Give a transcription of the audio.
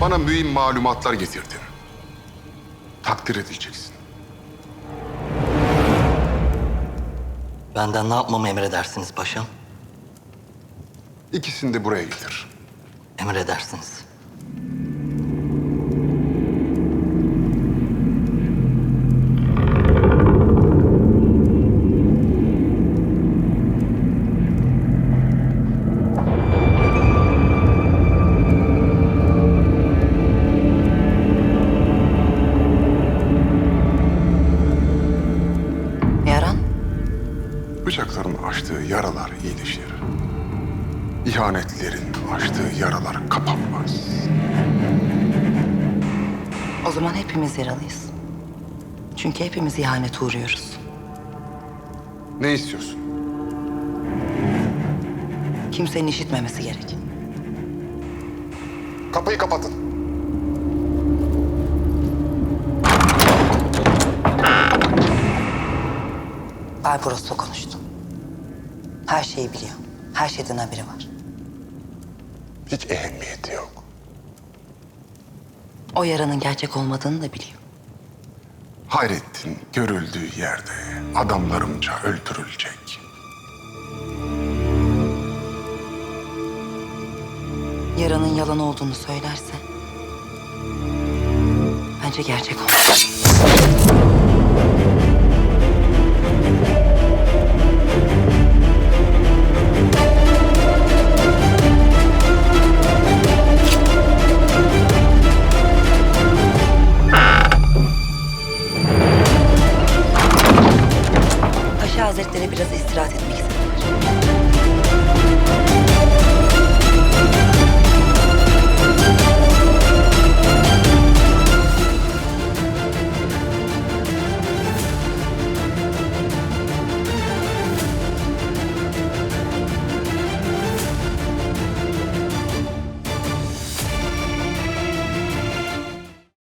Bana mühim malumatlar getirdin. Takdir edileceksin. Benden ne yapmamı emredersiniz paşam? İkisini de buraya getir. Emredersiniz. Bıçakların açtığı yaralar iyileşir. İhanetlerin açtığı yaralar kapanmaz. O zaman hepimiz yaralıyız. Çünkü hepimiz ihanete uğruyoruz. Ne istiyorsun? Kimsenin işitmemesi gerek. Kapıyı kapatın. Bay Prosto konuştu. Her şeyi biliyor. Her şeyden haberi var. Hiç ehemmiyeti yok. O yaranın gerçek olmadığını da biliyor. Hayrettin görüldüğü yerde adamlarımca öldürülecek. Yaranın yalan olduğunu söylerse... ...bence gerçek olur. Hazretleri biraz istirahat etmek istediler.